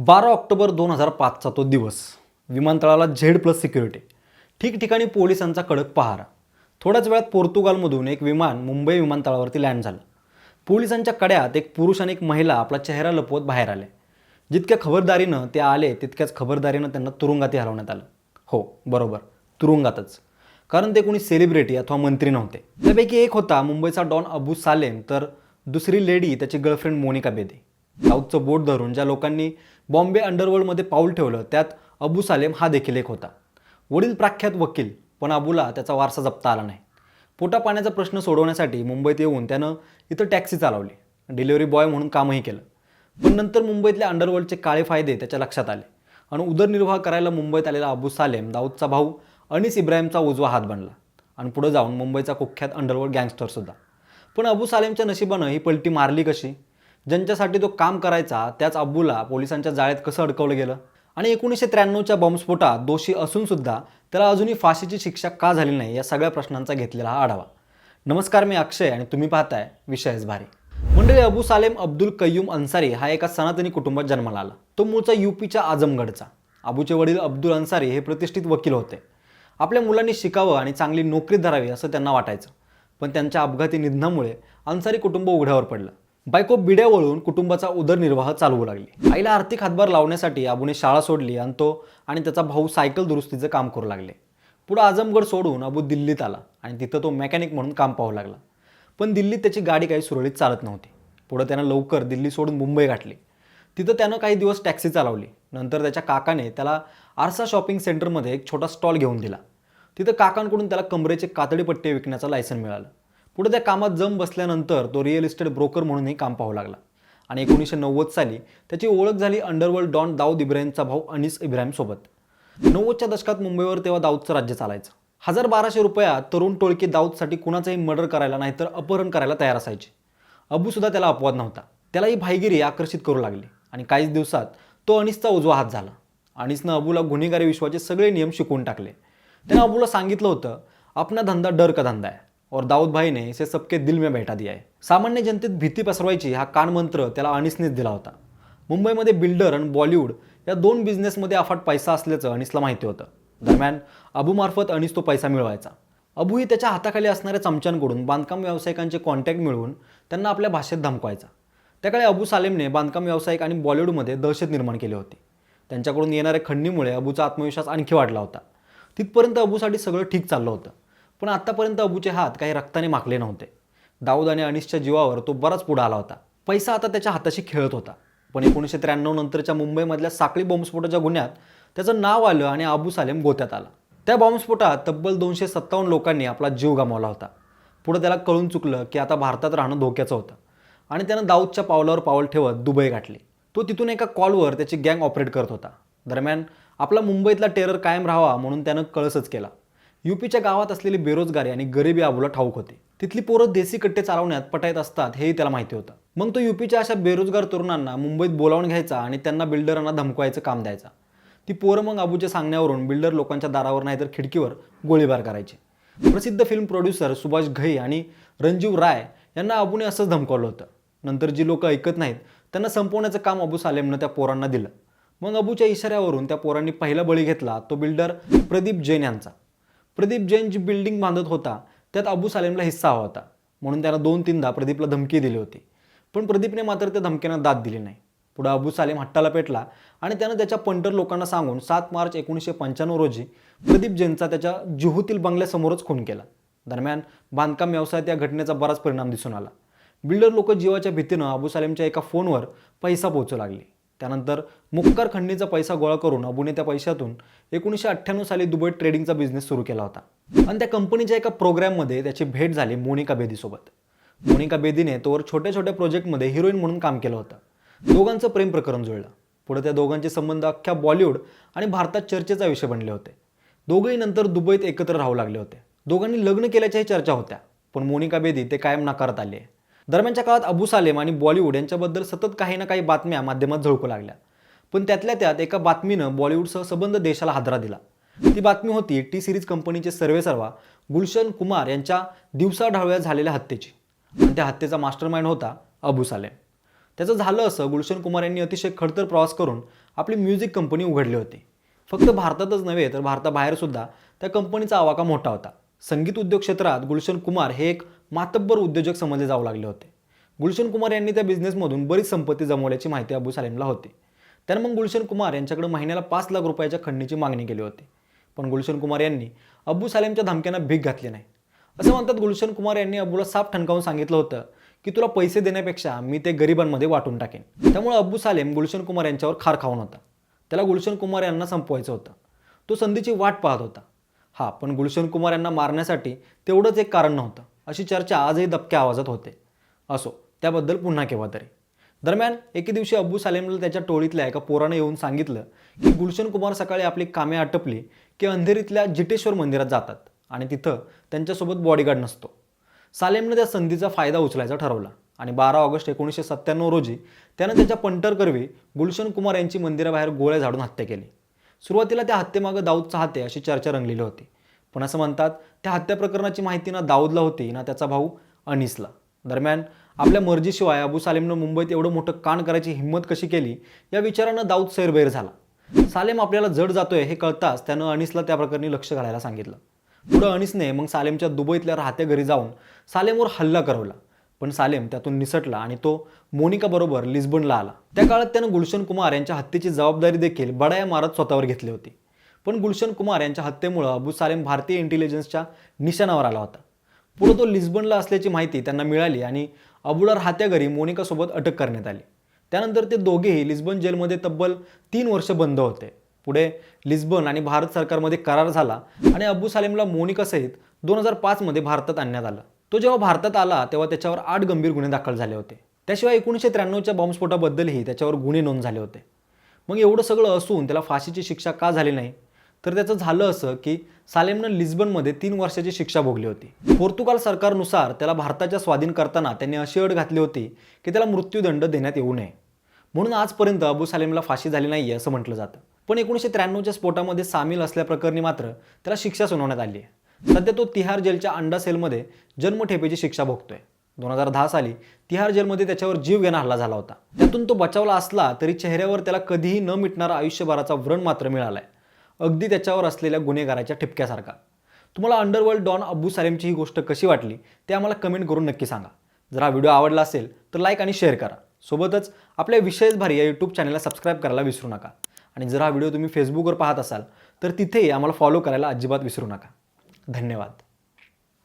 बारा ऑक्टोबर दोन हजार पाचचा तो दिवस. विमानतळाला झेड प्लस सिक्युरिटी. ठिकठिकाणी पोलिसांचा कडक पहारा. थोड्याच वेळात पोर्तुगालमधून एक विमान मुंबई विमानतळावरती लँड झालं. पोलिसांच्या कड्यात एक पुरुष आणि एक महिला आपला चेहरा लपवत बाहेर आले. जितक्या खबरदारीनं ते आले तितक्याच खबरदारीनं त्यांना तुरुंगातही हलवण्यात आलं. हो बरोबर. तुरुंगातच. कारण ते कोणी सेलिब्रिटी अथवा मंत्री नव्हते. त्यापैकी एक होता मुंबईचा डॉन अबू सालेम तर दुसरी लेडी त्याची गर्लफ्रेंड मोनिका बेदे. साऊथचं बोट धरून ज्या लोकांनी बॉम्बे अंडरवर्ल्डमध्ये पाऊल ठेवलं त्यात अबू सालेम हा देखील एक होता. वडील प्रख्यात वकील पण अबूला त्याचा वारसा जपता आला नाही. पोटा पाण्याचा प्रश्न सोडवण्यासाठी मुंबईत येऊन त्यानं इथं टॅक्सी चालवली. डिलिव्हरी बॉय म्हणून कामही केलं. पण नंतर मुंबईतल्या अंडरवर्ल्डचे काळे फायदे त्याच्या लक्षात आले आणि उदरनिर्वाह करायला मुंबईत आलेला अबू सालेम दाऊदचा भाऊ अनिस इब्राहिमचा उजवा हात बनला आणि पुढे जाऊन मुंबईचा कुख्यात अंडरवर्ल्ड गँगस्टरसुद्धा. पण अबू सालेमच्या नशिबानं ही पलटी मारली कशी? ज्यांच्यासाठी तो काम करायचा त्याच अब्बूला पोलिसांच्या जाळ्यात कसं अडकवलं गेलं? आणि एकोणीसशे त्र्याण्णवच्या बॉम्बस्फोटात दोषी असूनसुद्धा त्याला अजूनही फाशीची शिक्षा का झाली नाही या सगळ्या प्रश्नांचा घेतलेला हा आढावा. नमस्कार मी अक्षय आणि तुम्ही पाहताय विषयच भारी. मंडळी अबू सालेम अब्दुल कय्यूम अन्सारी हा एका सनातनी कुटुंबात जन्माला आला. तो मूळचा यूपीच्या आजमगडचा. अबूचे वडील अब्दुल अन्सारी हे प्रतिष्ठित वकील होते. आपल्या मुलांनी शिकावं आणि चांगली नोकरी धरावी असं त्यांना वाटायचं. पण त्यांच्या अपघाती निधनामुळे अन्सारी कुटुंब उघड्यावर पडलं. बायको बिड्या वळून कुटुंबाचा उदरनिर्वाह चालवू लागली. आईला आर्थिक हातभार लावण्यासाठी अबूने शाळा सोडली आणि तो आणि त्याचा भाऊ सायकल दुरुस्तीचं काम करू लागले. पुढं आजमगड सोडून अबू दिल्लीत आला आणि तिथं तो मेकॅनिक म्हणून काम पाहू लागला. पण दिल्लीत त्याची गाडी काही सुरळीत चालत नव्हती. पुढं त्यानं लवकर दिल्ली सोडून मुंबई गाठली. तिथं त्यानं काही दिवस टॅक्सी चालवली. नंतर त्याच्या काकाने त्याला आरसा शॉपिंग सेंटरमध्ये एक छोटा स्टॉल घेऊन दिला. तिथं काकांकडून त्याला कमरेचे कातडी पट्टे विकण्याचं लायसन मिळालं. पुढे त्या कामात जम बसल्यानंतर तो रिअल इस्टेट ब्रोकर म्हणूनही काम पाहू लागला. आणि एकोणीसशे नव्वद साली त्याची ओळख झाली अंडरवर्ल्ड डॉन दाऊद इब्राहिमचा भाऊ अनिस इब्राहिमसोबत नव्वदच्या दशकात मुंबईवर तेव्हा दाऊदचं राज्य चालायचं. हजार बाराशे रुपयात तरुण टोळकी दाऊदसाठी कुणाचाही मर्डर करायला नाहीतर अपहरण करायला तयार असायचे. अबूसुद्धा त्याला अपवाद नव्हता. त्याला ही भाईगिरी आकर्षित करू लागली. आणि काहीच दिवसात तो अनिसचा उजवा हात झाला. अनिसनं अबूला गुन्हेगारी विश्वाचे सगळे नियम शिकवून टाकले. त्यानं अबूला सांगितलं होतं आपला धंदा डर का धंदा आहे? और दाऊद भाई ने इसे सबके दिल में बैठा दिया है। सामान्य जनतेत भीती पसरवायची हा कानमंत्र त्याला अनिसनेच दिला होता। मुंबईमध्ये बिल्डर आणि बॉलिवूड या दोन बिझनेसमध्ये अफाट पैसा असल्याचं अनिसला माहिती होतं. दरम्यान अबूमार्फत अनिस तो पैसा मिळवायचा. अबूही त्याच्या हाताखाली असणाऱ्या चमच्यांकडून बांधकाम व्यावसायिकांचे कॉन्टॅक्ट मिळवून त्यांना आपल्या भाषेत धमकवायचा. त्याकाळी अबू सालेमने बांधकाम व्यावसायिक आणि बॉलिवूडमध्ये दहशत निर्माण केली होती. त्यांच्याकडून येणाऱ्या खंडणीमुळे अबूचा आत्मविश्वास आणखी वाढला होता. तिथपर्यंत अबूसाठी सगळं ठीक चाललं होतं. पण आत्तापर्यंत अबूचे हात काही रक्ताने माखले नव्हते. दाऊद आणि अनिशच्या जीवावर तो बराच पुढे आला होता. पैसा आता त्याच्या हाताशी खेळत होता. पण एकोणीसशे त्र्याण्णव नंतरच्या मुंबईमधल्या साखळी बॉम्बस्फोटाच्या गुन्ह्यात त्याचं नाव आलं आणि अबू सालेम गोत्यात आला. त्या बॉम्बस्फोटात तब्बल दोनशे सत्तावन्न लोकांनी आपला जीव गमावला होता. पुढे त्याला कळून चुकलं की आता भारतात राहणं धोक्याचं होतं. आणि त्यानं दाऊदच्या पावलावर पाऊल ठेवत दुबई गाठली. तो तिथून एका कॉलवर त्याची गँग ऑपरेट करत होता. दरम्यान आपला मुंबईतला टेरर कायम राहावा म्हणून त्यानं कळसच केला. युपीच्या गावात असलेली बेरोजगारी आणि गरिबी आबूला ठाऊक होती. तिथली पोरं देसी कट्टे चालवण्यात पटायत असतात हेही त्याला माहिती होतं. मग तो युपीच्या अशा बेरोजगार तरुणांना मुंबईत बोलावून घ्यायचा आणि त्यांना बिल्डरांना धमकवायचं काम द्यायचा. ती पोरं मग अबूच्या सांगण्यावरून बिल्डर लोकांच्या दारावर नाहीतर खिडकीवर गोळीबार करायचे. प्रसिद्ध फिल्म प्रोड्युसर सुभाष घई आणि रंजीव राय यांना अबूने असंच धमकावलं होतं. नंतर जी लोक ऐकत नाहीत त्यांना संपवण्याचं काम अबू सालेमनं त्या पोरांना दिलं. मग अबूच्या इशाऱ्यावरून त्या पोरांनी पहिला बळी घेतला तो बिल्डर प्रदीप जैन यांचा. प्रदीप जैन जी बिल्डिंग बांधत होता त्यात अबू सालेमला हिस्सा हवा होता. म्हणून त्यानं दोन तीनदा प्रदीपला धमकी दिली होती. पण प्रदीपने मात्र त्या धमक्यांना दाद दिली नाही. पुढं अबू सालेम हट्टाला पेटला आणि त्यानं त्याच्या पंटर लोकांना सांगून सात मार्च एकोणीसशे पंच्याण्णव रोजी प्रदीप जैनचा त्याच्या जुहूतील बंगल्यासमोरच खून केला. दरम्यान बांधकाम व्यवसायात या घटनेचा बराच परिणाम दिसून आला. बिल्डर लोक जीवाच्या भीतीनं अबू सालेमच्या एका फोनवर पैसा पोहोचू लागले. त्यानंतर मुक्कर खंडणीचा पैसा गोळा करून अबूने त्या पैशातून एकोणीसशे अठ्ठ्याण्णव साली दुबईत ट्रेडिंगचा बिझनेस सुरू केला होता. आणि त्या कंपनीच्या एका प्रोग्राममध्ये त्याची भेट झाली मोनिका बेदीसोबत. मोनिका बेदीने तोवर छोट्या छोट्या प्रोजेक्टमध्ये हिरोईन म्हणून काम केलं होतं. दोघांचं प्रेम प्रकरण जुळलं. पुढे त्या दोघांचे संबंध अख्ख्या बॉलिवूड आणि भारतात चर्चेचा विषय बनले होते. दोघंही नंतर दुबईत एकत्र राहू लागले होते. दोघांनी लग्न केल्याच्याही चर्चा होत्या. पण मोनिका बेदी ते कायम नाकारत आले. दरम्यानच्या काळात अबू सालेम आणि बॉलिवूड यांच्याबद्दल सतत काही ना काही बातम्या माध्यमात झळकू लागल्या. पण त्यातल्या त्यात एका बातमीनं बॉलिवूडसह संबंध देशाला हादरा दिला. ती बातमी होती टी सिरीज कंपनीचे सर्वेसर्वा गुलशन कुमार यांच्या दिवसाढाव्या झालेल्या हत्येची. आणि त्या हत्येचा मास्टर माइंड होता अबू सालेम. त्याचं झालं असं गुलशन कुमार यांनी अतिशय खडतर प्रवास करून आपली म्युझिक कंपनी उघडली होती. फक्त भारतातच नव्हे तर भारताबाहेरसुद्धा त्या कंपनीचा आवाका मोठा होता. संगीत उद्योग क्षेत्रात गुलशन कुमार हे एक मातब्बर उद्योजक समजले जाऊ लागले होते. गुलशन कुमार यांनी त्या बिझनेसमधून बरीच संपत्ती जमवल्याची माहिती अबू सालेमला होती. त्यानं मग गुलशन कुमार यांच्याकडे महिन्याला पाच लाख रुपयाच्या खंडणीची मागणी केली होती. पण गुलशन कुमार यांनी अब्बू सालेमच्या धमक्यांना भीक घातली नाही. असं म्हणतात गुलशन कुमार यांनी अब्बूला साफ ठणकावून सांगितलं होतं की तुला पैसे देण्यापेक्षा मी ते गरिबांमध्ये वाटून टाकेन. त्यामुळे अब्बू सालेम गुलशन कुमार यांच्यावर खार खाऊन होता. त्याला गुलशन कुमार यांना संपवायचं होतं. तो संधीची वाट पाहत होता. हा पण गुलशन कुमार यांना मारण्यासाठी तेवढंच एक कारण नव्हतं. अशी चर्चा आजही दबक्या आवाजात होते. असो त्याबद्दल पुन्हा केव्हा तरी. दरम्यान एके दिवशी अब्बू सालेमला त्याच्या टोळीतल्या एका पोरानं येऊन सांगितलं की गुलशन कुमार सकाळी आपली कामे आटपली की अंधेरीतल्या जिटेश्वर मंदिरात जातात आणि तिथं त्यांच्यासोबत बॉडीगार्ड नसतो. सालेमनं त्या संधीचा फायदा उचलायचा ठरवला आणि बारा ऑगस्ट एकोणीसशे सत्त्याण्णव रोजी त्यानं त्याच्या पंटरकरवी गुलशन कुमार यांची मंदिराबाहेर गोळ्या झाडून हत्या केली. सुरुवातीला त्या हत्येमागं दाऊद चाहते अशी चर्चा रंगलेली होती. पण असं म्हणतात त्या हत्या प्रकरणाची माहिती ना दाऊदला होती ना त्याचा भाऊ अनिसला. दरम्यान आपल्या मर्जीशिवाय अबू सालेमनं मुंबईत एवढं मोठं कान करायची हिंमत कशी केली या विचारानं दाऊद सैरबैर झाला. सालेम आपल्याला जड जातोय हे कळताच त्यानं अनिसला त्या प्रकरणी लक्ष घालायला सांगितलं. पुढं अनिसने मग सालेमच्या दुबईतल्या राहत्या घरी जाऊन सालेमवर हल्ला करवला. पण सालेम त्यातून निसटला आणि तो मोनिकाबरोबर लिस्बनला आला. त्या काळात त्यानं गुलशन कुमार यांच्या हत्येची जबाबदारी देखील बडाया मारत स्वतःवर घेतली होती. पण गुलशन कुमार यांच्या हत्येमुळं अबू सालेम भारतीय इंटेलिजन्सच्या निशाणावर आला होता. पुढे तो लिस्बनला असल्याची माहिती त्यांना मिळाली आणि अबूला हात्याघरी मोनिकासोबत अटक करण्यात आली. त्यानंतर ते दोघेही लिस्बन जेलमध्ये तब्बल तीन वर्ष बंद होते. पुढे लिस्बन आणि भारत सरकारमध्ये करार झाला आणि अबू सालेमला मोनिकासहित दोन हजार पाचमध्ये भारतात आणण्यात आलं. तो जेव्हा भारतात आला तेव्हा त्याच्यावर आठ गंभीर गुन्हे दाखल झाले होते. त्याशिवाय एकोणीसशे त्र्याण्णवच्या बॉम्बस्फोटाबद्दलही त्याच्यावर गुन्हे नोंद झाले होते. मग एवढं सगळं असून त्याला फाशीची शिक्षा का झाली नाही? तर त्याचं झालं असं की सालेमनं लिस्बनमध्ये तीन वर्षाची शिक्षा भोगली होती. पोर्तुगाल सरकारनुसार त्याला भारताच्या स्वाधीन करताना त्यांनी अशी अट घातली होती की त्याला मृत्यूदंड देण्यात येऊ नये. म्हणून आजपर्यंत अबू सालेमला फाशी झाली नाही असं म्हटलं जातं. पण एकोणीसशे त्र्याण्णवच्या स्फोटामध्ये सामील असल्याप्रकरणी मात्र त्याला शिक्षा सुनावण्यात आली आहे. सध्या तो तिहार जेलच्या अंडा सेलमध्ये जन्मठेपेची शिक्षा भोगतोय. दोन हजार दहा साली तिहार जेलमध्ये त्याच्यावर जीव घेणं हल्ला झाला होता. त्यातून तो बचावला असला तरी चेहऱ्यावर त्याला कधीही न मिटणारा आयुष्यभराचा व्रण मात्र मिळालाय. अगदी त्याच्यावर असलेल्या गुन्हेगाराच्या ठिपक्यासारखा. तुम्हाला अंडरवर्ल्ड डॉन अब्बू सालेमची ही गोष्ट कशी वाटली ते आम्हाला कमेंट करून नक्की सांगा. जर हा व्हिडिओ आवडला असेल तर लाईक आणि शेअर करा. सोबतच आपल्या विशेष भारी या यूट्यूब चॅनलला सबस्क्राईब करायला विसरू नका. आणि जर हा व्हिडिओ तुम्ही फेसबुकवर पाहत असाल तर तिथेही आम्हाला फॉलो करायला अजिबात विसरू नका. धन्यवाद.